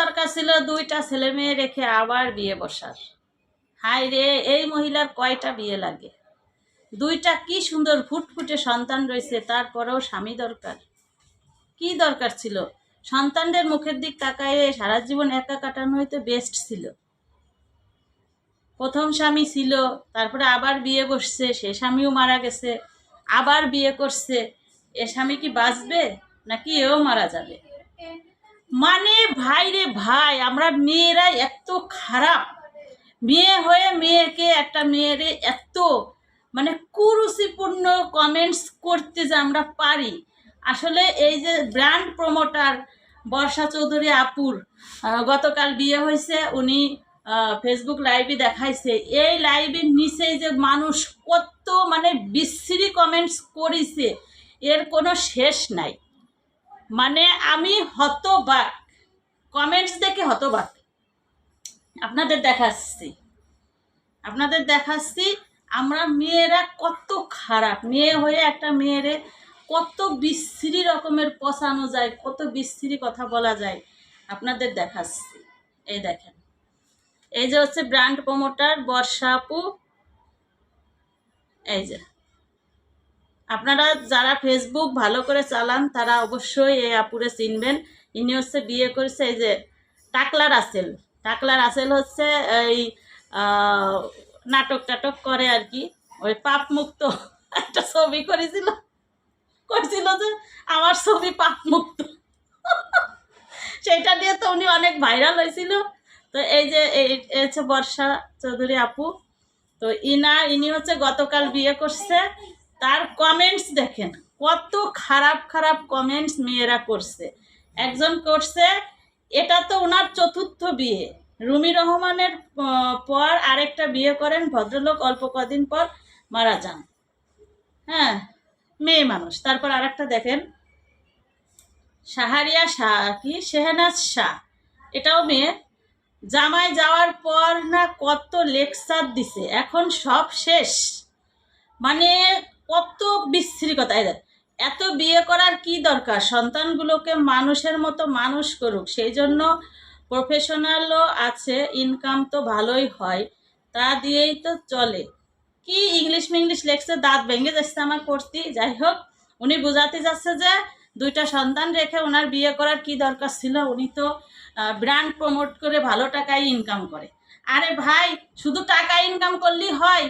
দরকার ছিল দুইটা ছেলে মেয়ে রেখে আবার বিয়ে বসার। হাই রে, এই মহিলার কয়টা বিয়ে লাগে? দুইটা কি সুন্দর ফুটফুটে সন্তান রয়েছে, তারপরেও স্বামী দরকার। কি দরকার ছিল? সন্তানদের মুখের দিক তাকায়ে সারা জীবন একা কাটানো হয়তো বেস্ট ছিল। প্রথম স্বামী ছিল, তারপরে আবার বিয়ে বসছে, সে স্বামীও মারা গেছে, আবার বিয়ে করছে। এ স্বামী কি বাঁচবে নাকি এও মারা যাবে? মানে ভাই রে ভাই, আমরা মেয়েরা এত খারাপ। মেয়ে হয়ে মেয়েকে একটা মেয়েরে এত মানে কুরুচিপূর্ণ কমেন্টস করতে যে আমরা পারি। আসলে এই যে ব্র্যান্ড প্রমোটার বর্ষা চৌধুরী আপুর গতকাল বিয়ে হয়েছে, উনি ফেসবুক লাইভে দেখাইছে। এই লাইভের নিচেই যে মানুষ কত মানে বিশ্রী কমেন্টস করেছে, এর কোনো শেষ নাই। মানে আমি হতবাক। কমেন্টস দেখে হতবাক। আপনাদের দেখাচ্ছি। আপনাদের দেখাচ্ছি, আমরা মেয়েরা কত খারাপ। মেয়ে হয়ে একটা মেয়েরে কত বিশ্রী রকমের পচানো যায়, কত বিশ্রী কথা বলা যায়। আপনাদের দেখাচ্ছি। এই দেখেন। এই যে হচ্ছে ব্র্যান্ড প্রমোটার বর্ষা আপু। এই যে। আপনারা যারা ফেসবুক ভালো করে চালান, তারা অবশ্যই এই আপুরে চিনবেন। ইনি হচ্ছে বিয়ে করেছে এই যে টাকলা রাসেল। টাকলা রাসেল হচ্ছে এই নাটক টাটক করে আর কি। ওই পাপ মুক্ত একটা ছবি করেছিল। করেছিল যে আমার ছবি পাপ মুক্ত সেটা নিয়ে তো উনি অনেক ভাইরাল হয়েছিল। তো এই যে এই হচ্ছে বর্ষা চৌধুরী আপু। তো ইনা, ইনি হচ্ছে গতকাল বিয়ে করছে। তার কমেন্টস দেখেন, কত খারাপ খারাপ কমেন্টস মেয়েরা করছে। একজন করছে, এটা তো ওনার চতুর্থ বিয়ে। রুমি রহমানের পর আরেকটা বিয়ে করেন, ভদ্রলোক অল্প কদিন পর মারা যান। হ্যাঁ মেয়ে মানুষ। তারপর আরেকটা দেখেন সাহারিয়া শাহ কি? শেহনাজ শাহ। এটাও মেয়ে। জামাই যাওয়ার পর না কত লেকচার দিছে। এখন সব শেষ। মানে কত বিশৃঙ্খতা এই দেখ, এত বিয়ে করার কি দরকার? সন্তানগুলোকে মানুষের মতো মানুষ করুক সেই জন্য প্রফেশনালও আছে ইনকাম তো ভালোই হয় তা দিয়েই তো চলে। কি ইংলিশ মিংলিশ লেখছে দাঁত ভেঙে যাচ্ছে আমার পড়তি যাই হোক উনি বোঝাতে যাচ্ছে যে দুইটা সন্তান রেখে ওনার বিয়ে করার কি দরকার ছিল? উনি তো ব্র্যান্ড প্রমোট করে ভালো টাকায় ইনকাম করে। আরে ভাই শুধু টাকা ইনকাম করলেই হয়?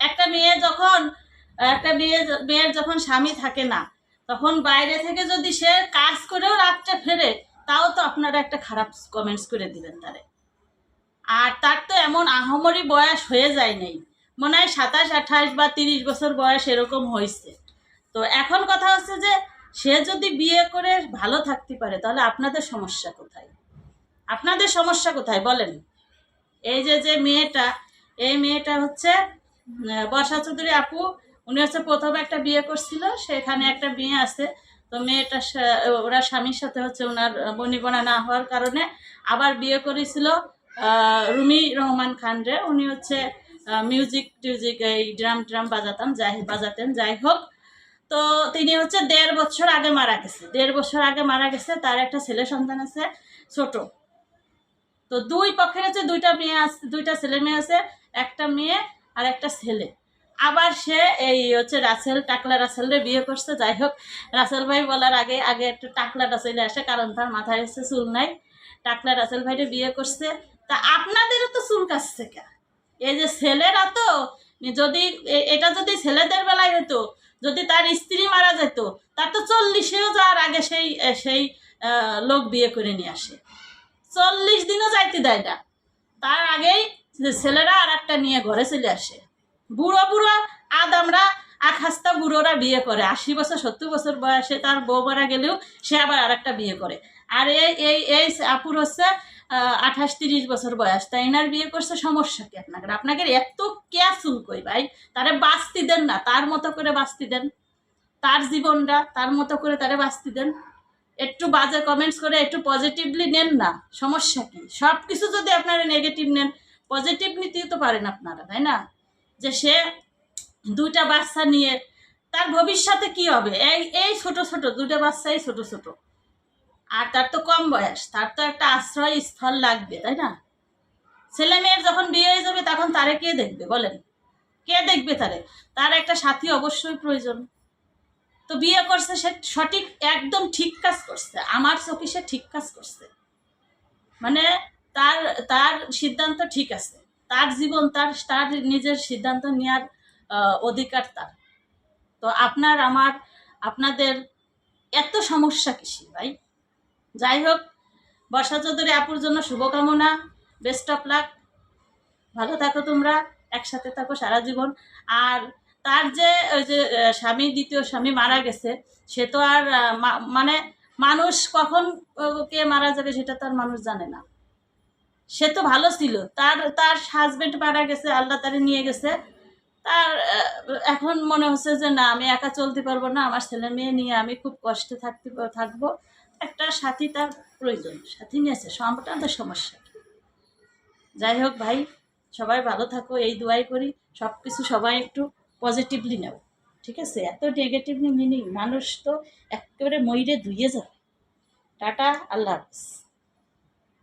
একটা মেয়ে যখন, একটা মেয়ে মেয়ের যখন স্বামী থাকে না, তখন বাইরে থেকে যদি সে কাজ করেও রাত্রে ফেরে, তাও তো আপনারা একটা খারাপ কমেন্টস করে দিবেন তারে। আর তার তো এমন আহমরি বয়স হয়ে যায় নেই। মনে হয় সাতাশ, আঠাশ বা তিরিশ বছর বয়স এরকম হয়েছে তো এখন কথা হচ্ছে যে, সে যদি বিয়ে করে ভালো থাকতে পারে, তাহলে আপনাদের সমস্যা কোথায়? আপনাদের সমস্যা কোথায়? বলেন। এই যে যে মেয়েটা, এই মেয়েটা হচ্ছে বর্ষা চৌধুরী আপু, উনি হচ্ছে প্রথম একটা বিয়ে করছিল, সেখানে একটা মেয়ে আছে। তো মেয়েটা ওরা স্বামীর সাথে হচ্ছে ওনার বনিবনা না হওয়ার কারণে আবার বিয়ে করেছিল রুমি রহমান খান রে উনি হচ্ছে মিউজিক টিউজিক এই ড্রাম ট্রাম বাজাতাম, যাই বাজাতেন, যাই হোক। তো তিনি হচ্ছে দেড় বছর আগে মারা গেছে। দেড় বছর আগে মারা গেছে, তার একটা ছেলে সন্তান আছে, ছোট। তো দুই পক্ষের হচ্ছে দুইটা মেয়ে আছে, দুইটা ছেলে মেয়ে আছে, একটা মেয়ে আর একটা ছেলে। আবার সে এই হচ্ছে রাসেল, টাকলা রাসেলরে বিয়ে করছে। যাই হোক, রাসেল ভাই বলার আগে আগে একটু টাকলাটা চলে আসে, কারণ তার মাথায় হচ্ছে চুল নাই। টাকলা রাসেল ভাইরে বিয়ে করছে। তা আপনাদেরও তো চুল কাটছে কে? এই যে ছেলেরা তো, যদি এটা যদি ছেলেদের বেলায় হতো যদি তার স্ত্রী মারা যেত, তার তো চল্লিশেও যাওয়ার আগে সেই সেই লোক বিয়ে করে নিয়ে আসে। চল্লিশ দিনও যাইতে দেয় না। তার আগেই যে ছেলেরা আর একটা নিয়ে ঘরে চলে আসে। বুড়ো বুড়ো আদামরা আখাস্তা বুড়োরা বিয়ে করে। আশি বছর, সত্তর বছর বয়সে তার বউ মারা গেলেও সে আবার আর একটা বিয়ে করে। আর এই এই এই আপুর হচ্ছে আঠাশ তিরিশ বছর বয়স। তাই এনার বিয়ে করছে সমস্যা কি আপনাকে আপনাকে এত কেয়ারফুল কই ভাই? তারে বাঁচতে দেন না, তার মতো করে বাঁচতে দেন। তার জীবনটা তার মতো করে তারে বাঁচতে দেন। একটু বাজে কমেন্টস করে একটু পজিটিভলি নেন না। সমস্যা কি? সব কিছু যদি আপনারা নেগেটিভ নেন পজিটিভ নিতেই তো পারেন আপনারা, তাই না? যে সে দুইটা বাচ্চা নিয়ে তার ভবিষ্যতে কি হবে? এই এই ছোট ছোট, দুইটা বাচ্চাই ছোট ছোট। আর তার তো কম বয়স, তার তো একটা আশ্রয় স্থল লাগবে, তাই না? ছেলে মেয়ের যখন বিয়ে হয়ে যাবে, তখন তারে কে দেখবে বলেন? কে দেখবে তারে? তার একটা সাথী অবশ্যই প্রয়োজন। তো বিয়ে করছে, সে সঠিক, একদম ঠিক কাজ করছে। আমার চোখে সে ঠিক কাজ করছে। মানে তার তার সিদ্ধান্ত ঠিক আছে। তার জীবন, তার তার নিজের সিদ্ধান্ত নেওয়ার অধিকার তার। তো আপনার, আমার, আপনাদের এত সমস্যা কিসি ভাই? যাই হোক, বর্ষা চৌধুরী আপুর জন্য শুভকামনা বেস্ট অফ লাক ভালো থাকো তোমরা, একসাথে থাকো সারা জীবন। আর তার যে, ওই যে স্বামী, দ্বিতীয় স্বামী মারা গেছে, সে তো আর মানে মানুষ কখন কে মারা যাবে সেটা তো আর মানুষ জানে না। সে তো ভালো ছিল। তার তার হাজবেন্ড মারা গেছে, আল্লাহ তারে নিয়ে গেছে। তার এখন মনে হচ্ছে যে, না, আমি একা চলতে পারব না, আমার ছেলে মেয়ে নিয়ে আমি খুব কষ্টে থাকতে, থাকব। একটা সাথী তার প্রয়োজন, সাথী নিয়েছে সম্পর্কান্ত সমস্যা। যাই হোক ভাই, সবাই ভালো থাকো, এই দোয়াই করি সব কিছু সবাই একটু পজিটিভলি নেও, ঠিক আছে? এত নেগেটিভলি মিনিং মানুষ তো একেবারে ময়ূরে ধুয়ে যাবে। টাটা, আল্লাহ হাফিজ।